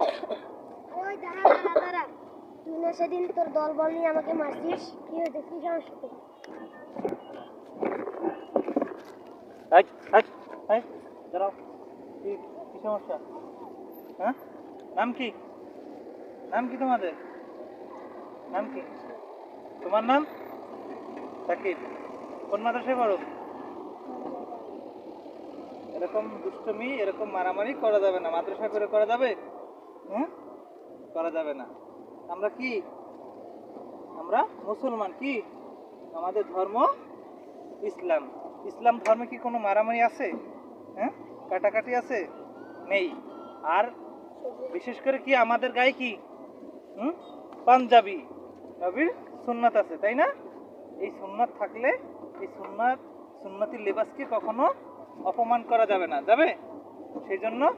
ওই তুই না সেদিন তোর দল বল নিয়ে আমাকে মারছিস? কি হয়েছে? কি সমস্যা তোর? কি কি সমস্যা? হ্যাঁ? নাম কি? নাম কি তোমাদের? নাম কি? তোমার নাম? সাকিব। কোন মাদ্রাসায় পড়ো? এরকম দুষ্টমি, এরকম মারামারি করা যাবে না। মাদ্রাসা করে করা যাবে? হ্যাঁ করা যাবে না। আমরা কি? আমরা মুসলমান কি? আমাদের ধর্ম ইসলাম। ইসলাম ধর্মে কি কোনো মারামারি আছে? হ্যাঁ? কাটাকাটি আছে? নেই। আর বিশেষ করে কি আমাদের গায়ে কি? হুম? পাঞ্জাবি। নবীর সুন্নাত আছে, তাই না? এই সুন্নাত থাকলে এই সুন্নাত, সুন্নতি লেবাসকে কখনো অপমান করা যাবে না। যাবে? সেই জন্য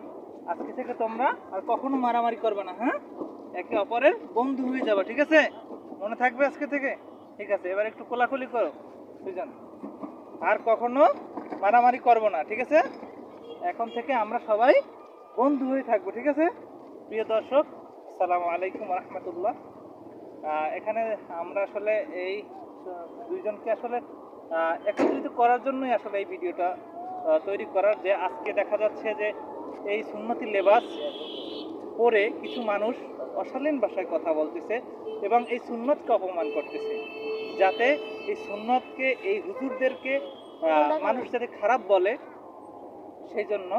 আজকে থেকে তোমরা আর কখনো মারামারি করবে না হ্যাঁ? একে অপরের বন্ধু হয়ে যাবে, ঠিক আছে? মনে থাকবে আজকে থেকে? ঠিক আছে, এবার একটু কোলাকুলি করো দুজন আর কখনো মারামারি করব না, ঠিক আছে? এখন থেকে আমরা সবাই বন্ধু হয়ে থাকব, ঠিক আছে? প্রিয় দর্শক, আসসালামু আলাইকুম রহমতুল্লাহ। এখানে আমরা আসলে এই দুইজনকে আসলে একত্রিত করার জন্যই আসলে এই ভিডিওটা তৈরি করার যে আজকে দেখা যাচ্ছে যে এই সুন্নতি লেবাস পরে কিছু মানুষ অশালীন ভাষায় কথা বলতেছে এবং এই সুন্নতকে অপমান করতেছে, যাতে এই সুন্নতকে, এই হুজুরদেরকে মানুষ যাতে খারাপ বলে সেই জন্য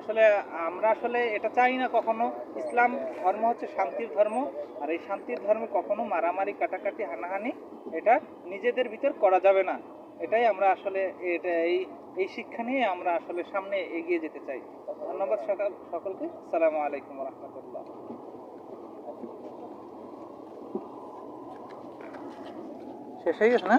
আসলে আমরা আসলে এটা চাই না কখনো। ইসলাম ধর্ম হচ্ছে শান্তির ধর্ম, আর এই শান্তির ধর্মে কখনো মারামারি, কাটাকাটি, হানাহানি এটা নিজেদের ভিতর করা যাবে না। এটাই আমরা আসলে এটা, এই এই শিক্ষা নিয়ে আমরা আসলে সামনে এগিয়ে যেতে চাই। ধন্যবাদ সকাল সকলকে। সালামু আলাইকুম রহমতুল্লাহ শেষ হয়ে গেছে না?